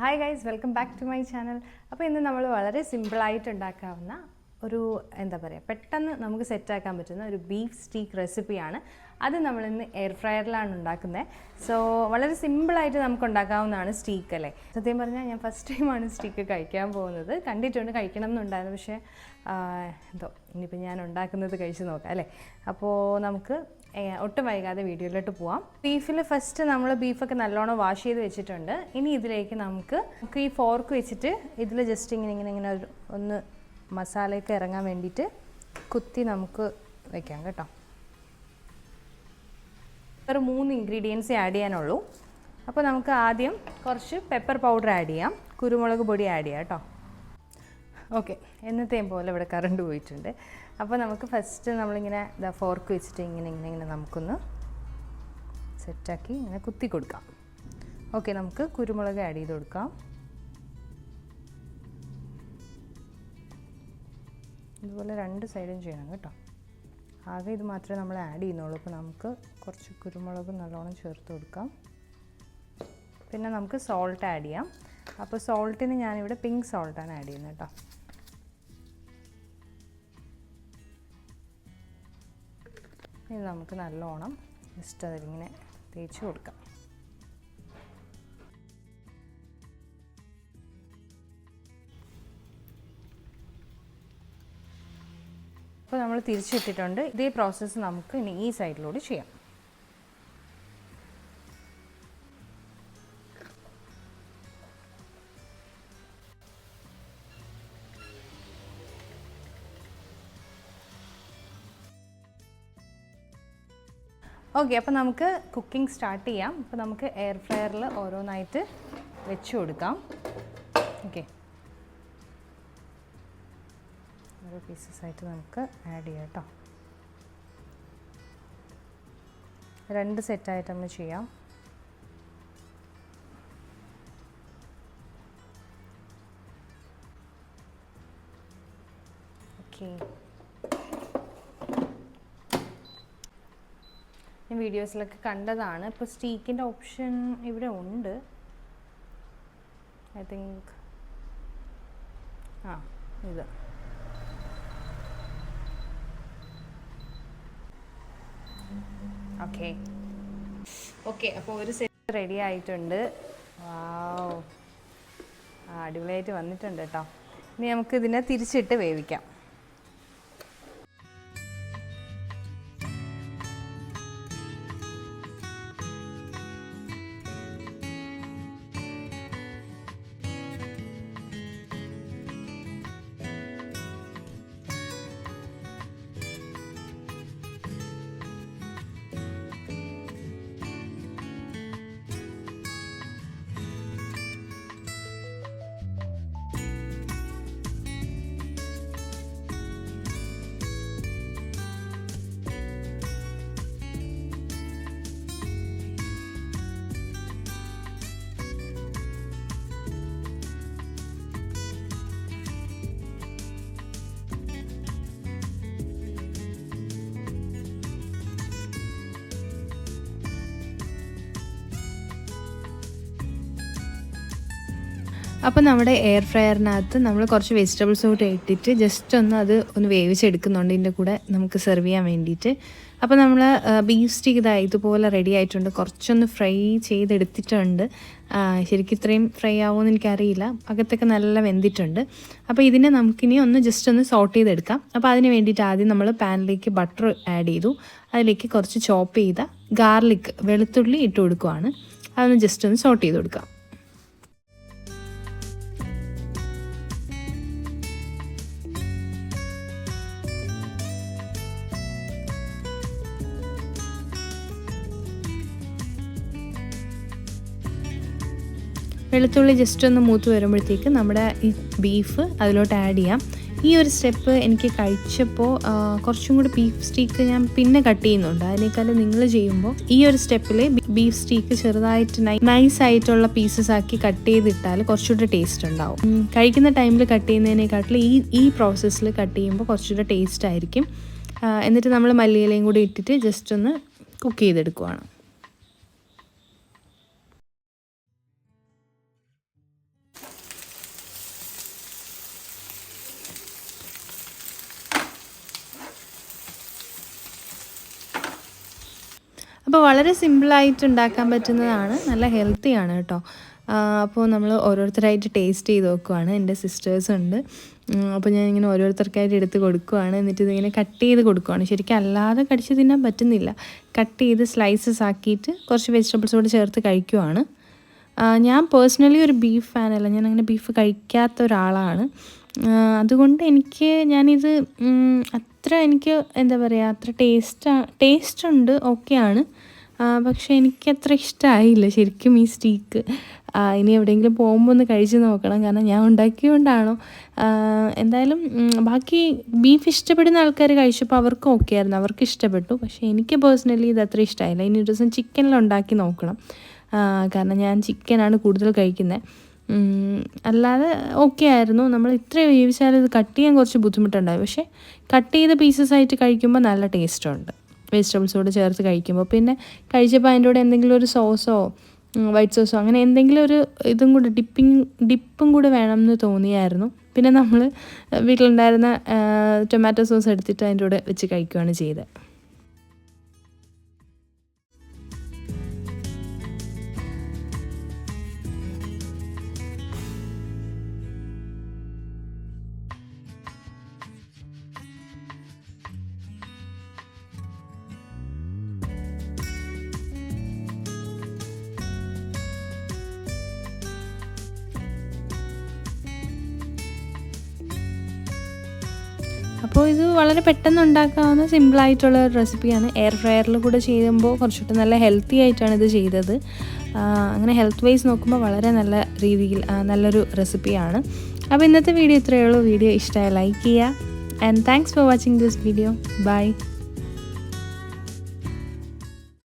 Hi guys welcome back to my channel അപ്പോൾ ഇന്ന് നമ്മൾ വളരെ സിമ്പിളായിട്ട് ഉണ്ടാക്കാവുന്ന ഒരു എന്താ പറയുക പെട്ടെന്ന് നമുക്ക് സെറ്റാക്കാൻ പറ്റുന്ന ഒരു ബീഫ് സ്റ്റീക്ക് റെസിപ്പിയാണ് അത് നമ്മൾ ഇന്ന് എയർ ഫ്രയറിലാണ് ഉണ്ടാക്കുന്നത് സോ വളരെ സിമ്പിളായിട്ട് നമുക്ക് ഉണ്ടാക്കാവുന്നതാണ് സ്റ്റീക്ക് അല്ലേ? സത്യം പറഞ്ഞാൽ ഞാൻ ഫസ്റ്റ് ടൈമാണ് സ്റ്റീക്ക് കഴിക്കാൻ പോകുന്നത്. കണ്ടിട്ടുണ്ട് കഴിക്കണം എന്നുണ്ടായിരുന്നു. പക്ഷേ എന്തോ ഇനിയിപ്പോൾ ഞാൻ ഉണ്ടാക്കുന്നത് കഴിച്ച് നോക്കാം അല്ലേ? അപ്പോൾ നമുക്ക് ഒട്ടും വൈകാതെ വീഡിയോയിലോട്ട് പോവാം. ബീഫിൽ ഫസ്റ്റ് നമ്മൾ ബീഫൊക്കെ നല്ലോണം വാഷ് ചെയ്ത് വെച്ചിട്ടുണ്ട്. ഇനി ഇതിലേക്ക് നമുക്ക് നമുക്ക് ഈ ഫോർക്ക് വെച്ചിട്ട് ഇതിൽ ജസ്റ്റ് ഇങ്ങനെ ഇങ്ങനെ ഇങ്ങനെ ഒരു ഒന്ന് മസാലയൊക്കെ ഇറങ്ങാൻ വേണ്ടിയിട്ട് കുത്തി നമുക്ക് വെക്കാം കേട്ടോ. ഒരു മൂന്ന് ഇൻഗ്രീഡിയൻസ് ആഡ് ചെയ്യാനുള്ളൂ. അപ്പോൾ നമുക്ക് ആദ്യം കുറച്ച് പെപ്പർ പൗഡർ ആഡ് ചെയ്യാം. കുരുമുളക് പൊടി ആഡ് ചെയ്യാം കേട്ടോ. ഓക്കെ എന്നത്തെയും പോലെ ഇവിടെ കറണ്ട് പോയിട്ടുണ്ട്. അപ്പോൾ നമുക്ക് ഫസ്റ്റ് നമ്മളിങ്ങനെ ഇതാ ഫോർക്ക് വെച്ചിട്ട് ഇങ്ങനെ ഇങ്ങനെ ഇങ്ങനെ നമുക്കൊന്ന് സെറ്റാക്കി ഇങ്ങനെ കുത്തി കൊടുക്കാം. ഓക്കെ നമുക്ക് കുരുമുളക് ആഡ് ചെയ്ത് കൊടുക്കാം. ഇതുപോലെ രണ്ട് സൈഡും ചെയ്യണം കേട്ടോ. ആകെ ഇത് മാത്രമേ നമ്മൾ ആഡ് ചെയ്യുന്നുള്ളൂ. അപ്പോൾ നമുക്ക് കുറച്ച് കുരുമുളക് നല്ലോണം ചേർത്ത് കൊടുക്കാം. പിന്നെ നമുക്ക് സോൾട്ട് ആഡ് ചെയ്യാം. അപ്പോൾ സോൾട്ടിന് ഞാനിവിടെ പിങ്ക് സോൾട്ടാണ് ആഡ് ചെയ്യുന്നത് കേട്ടോ. ഇത് നമുക്ക് നല്ലോണം ജസ്റ്റ് അതിലിങ്ങനെ തേച്ച് കൊടുക്കാം. അപ്പോൾ നമ്മൾ തിരിച്ചിട്ടിട്ടുണ്ട് ഇതേ പ്രോസസ്സ് നമുക്ക് ഇനി ഈ സൈഡിലൂടെ ചെയ്യാം. ഓക്കെ അപ്പോൾ നമുക്ക് കുക്കിംഗ് സ്റ്റാർട്ട് ചെയ്യാം. അപ്പോൾ നമുക്ക് എയർ ഫ്രയറിൽ ഓരോന്നായിട്ട് വെച്ച് കൊടുക്കാം. ഓക്കെ. ഓരോ പീസസ് ആയിട്ട് നമുക്ക് ആഡ് ചെയ്യാം കേട്ടോ രണ്ട് സെറ്റായിട്ട് നമ്മൾ ചെയ്യാം. ഓക്കെ. ഞാൻ വീഡിയോസിലൊക്കെ കണ്ടതാണ്. ഇപ്പോൾ സ്റ്റീക്കിന്റെ ഓപ്ഷൻ ഇവിടെ ഉണ്ട്. ഐ തിങ്ക് ആ ഇത്. ഓക്കെ. ഓക്കെ അപ്പോൾ ഒരു സെറ്റ് റെഡി ആയിട്ടുണ്ട്. അടിപൊളിയായിട്ട് വന്നിട്ടുണ്ട് കേട്ടോ ഇനി നമുക്ക് ഇതിനെ തിരിച്ചിട്ട് വേവിക്കാം. അപ്പോൾ നമ്മുടെ എയർ ഫ്രയറിനകത്ത് നമ്മൾ കുറച്ച് വെജിറ്റബിൾസ് കൂടെ ഇട്ടിട്ട് ജസ്റ്റ് ഒന്ന് അത് ഒന്ന് വേവിച്ചെടുക്കുന്നുണ്ട് ഇതിന്റെ കൂടെ നമുക്ക് സെർവ് ചെയ്യാൻ വേണ്ടിയിട്ട്. അപ്പോൾ നമ്മൾ ബീഫ് സ്റ്റിക്ക് ഇതാ ഇതുപോലെ റെഡി ആയിട്ടുണ്ട്. കുറച്ചൊന്ന് ഫ്രൈ ചെയ്തെടുത്തിട്ടുണ്ട്. ശരിക്കും ഇത്രയും ഫ്രൈ ആവുമോ എന്ന് എനിക്കറിയില്ല. അകത്തൊക്കെ നല്ല വെന്തിട്ടുണ്ട്. അപ്പോൾ ഇതിനെ നമുക്കിനി ഒന്ന് ജസ്റ്റ് ഒന്ന് സോട്ട് ചെയ്തെടുക്കാം. അപ്പോൾ അതിന് വേണ്ടിയിട്ട് ആദ്യം നമ്മൾ പാനിലേക്ക് ബട്ടർ ആഡ് ചെയ്തു. അതിലേക്ക് കുറച്ച് ചോപ്പ് ചെയ്ത ഗാർലിക് വെളുത്തുള്ളി ഇട്ട് കൊടുക്കുവാണ്. അതൊന്ന് ജസ്റ്റ് ഒന്ന് സോട്ട് ചെയ്ത് കൊടുക്കാം. വെളുത്തുള്ളി ജസ്റ്റ് ഒന്ന് മൂത്ത് വരുമ്പോഴത്തേക്ക് നമ്മുടെ ഈ ബീഫ് അതിലോട്ട് ആഡ് ചെയ്യാം. ഈ ഒരു സ്റ്റെപ്പ് എനിക്ക് കഴിച്ചപ്പോൾ കുറച്ചും കൂടി ബീഫ് സ്റ്റീക്ക് ഞാൻ പിന്നെ കട്ട് ചെയ്യുന്നുണ്ട്. അതിനേക്കാളും നിങ്ങൾ ചെയ്യുമ്പോൾ ഈ ഒരു സ്റ്റെപ്പിൽ ബീഫ് സ്റ്റീക്ക് ചെറുതായിട്ട് നൈസ് ആയിട്ടുള്ള പീസസ് ആക്കി കട്ട് ചെയ്തിട്ടാൽ കുറച്ചുകൂടെ ടേസ്റ്റ് ഉണ്ടാവും. കഴിക്കുന്ന ടൈമിൽ കട്ട് ചെയ്യുന്നതിനേക്കാട്ടിൽ ഈ ഈ പ്രോസസ്സിൽ കട്ട് ചെയ്യുമ്പോൾ കുറച്ചുകൂടെ ടേസ്റ്റ് ആയിരിക്കും. എന്നിട്ട് നമ്മൾ മല്ലിയിലയും കൂടി ഇട്ടിട്ട് ജസ്റ്റ് ഒന്ന് കുക്ക് ചെയ്തെടുക്കുവാണ്. അപ്പോൾ വളരെ സിമ്പിളായിട്ട് ഉണ്ടാക്കാൻ പറ്റുന്നതാണ്. നല്ല ഹെൽത്തിയാണ് കേട്ടോ. അപ്പോൾ നമ്മൾ ഓരോരുത്തരായിട്ട് ടേസ്റ്റ് ചെയ്ത് നോക്കുവാണ്. എന്റെ സിസ്റ്റേഴ്സ് ഉണ്ട്. അപ്പോൾ ഞാൻ ഇങ്ങനെ ഓരോരുത്തർക്കായിട്ട് എടുത്ത് കൊടുക്കുവാണ്. എന്നിട്ട് ഇതിങ്ങനെ കട്ട് ചെയ്ത് കൊടുക്കുവാണ്. ശരിക്കും അല്ലാതെ കടിച്ച് തിന്നാൻ പറ്റുന്നില്ല. കട്ട് ചെയ്ത് സ്ലൈസസ് ആക്കിയിട്ട് കുറച്ച് വെജിറ്റബിൾസ് കൂടെ ചേർത്ത് കഴിക്കുവാണ്. ഞാൻ പേഴ്സണലി ഒരു ബീഫ് ഫാനല്ല ഞാൻ അങ്ങനെ ബീഫ് കഴിക്കാത്ത ഒരാളാണ്. അതുകൊണ്ട് എനിക്ക് ഞാനിത് അത്ര എനിക്ക് എന്താ പറയുക അത്ര ടേസ്റ്റ് ടേസ്റ്റ് ഉണ്ട് ഓക്കെയാണ് പക്ഷേ എനിക്ക് അത്ര ഇഷ്ടമായില്ല ശരിക്കും ഈ സ്റ്റീക്ക് ഇനി എവിടെയെങ്കിലും പോകുമ്പോൾ ഒന്ന് കഴിച്ച് നോക്കണം. കാരണം ഞാൻ ഉണ്ടാക്കിയതുകൊണ്ടാണോ. എന്തായാലും ബാക്കി ബീഫ് ഇഷ്ടപ്പെടുന്ന ആൾക്കാർ കഴിച്ചപ്പോൾ അവർക്ക് ഓക്കെ ആയിരുന്നു. അവർക്ക് ഇഷ്ടപ്പെട്ടു. പക്ഷേ എനിക്ക് പേഴ്സണലി ഇത് അത്ര ഇഷ്ടമായില്ല ഇനി ഒരു ദിവസം ചിക്കനിൽ ഉണ്ടാക്കി നോക്കണം. കാരണം ഞാൻ ചിക്കനാണ് കൂടുതൽ കഴിക്കുന്നത് അല്ലാതെ ഓക്കെ ആയിരുന്നു. നമ്മൾ ഇത്ര വേവിച്ചാൽ ഇത് കട്ട് ചെയ്യാൻ കുറച്ച് ബുദ്ധിമുട്ടുണ്ടായി. പക്ഷേ കട്ട് ചെയ്ത പീസസ് ആയിട്ട് കഴിക്കുമ്പോൾ നല്ല ടേസ്റ്റുണ്ട് വെജിറ്റബിൾസോട് ചേർത്ത് കഴിക്കുമ്പോൾ. പിന്നെ കഴിച്ചപ്പോൾ അതിന്റെ കൂടെ എന്തെങ്കിലും ഒരു സോസോ വൈറ്റ് സോസോ അങ്ങനെ എന്തെങ്കിലും ഒരു ഇതും കൂടെ ഡിപ്പിങ് ഡിപ്പും കൂടെ വേണം എന്ന് തോന്നിയായിരുന്നു. പിന്നെ നമ്മൾ വീട്ടിലുണ്ടായിരുന്ന ടൊമാറ്റോ സോസ് എടുത്തിട്ട് അതിന്റെ കൂടെ വെച്ച് കഴിക്കുകയാണ് ചെയ്തത്. അപ്പോൾ ഇത് വളരെ പെട്ടെന്ന് ഉണ്ടാക്കാവുന്ന സിമ്പിളായിട്ടുള്ള ഒരു റെസിപ്പിയാണ് എയർ ഫ്രയറിൽ കൂടെ ചെയ്യുമ്പോൾ കുറച്ചുകൂടെ നല്ല ഹെൽത്തി ആയിട്ടാണ് ഇത് ചെയ്തത്. അങ്ങനെ ഹെൽത്ത് വൈസ് നോക്കുമ്പോൾ വളരെ നല്ല രീതിയിൽ നല്ലൊരു റെസിപ്പിയാണ് അപ്പോൾ ഇന്നത്തെ വീഡിയോ ഇത്രയേ ഉള്ളൂ. വീഡിയോ ഇഷ്ടമായി ലൈക്ക് ചെയ്യുക. And thanks for watching this video bye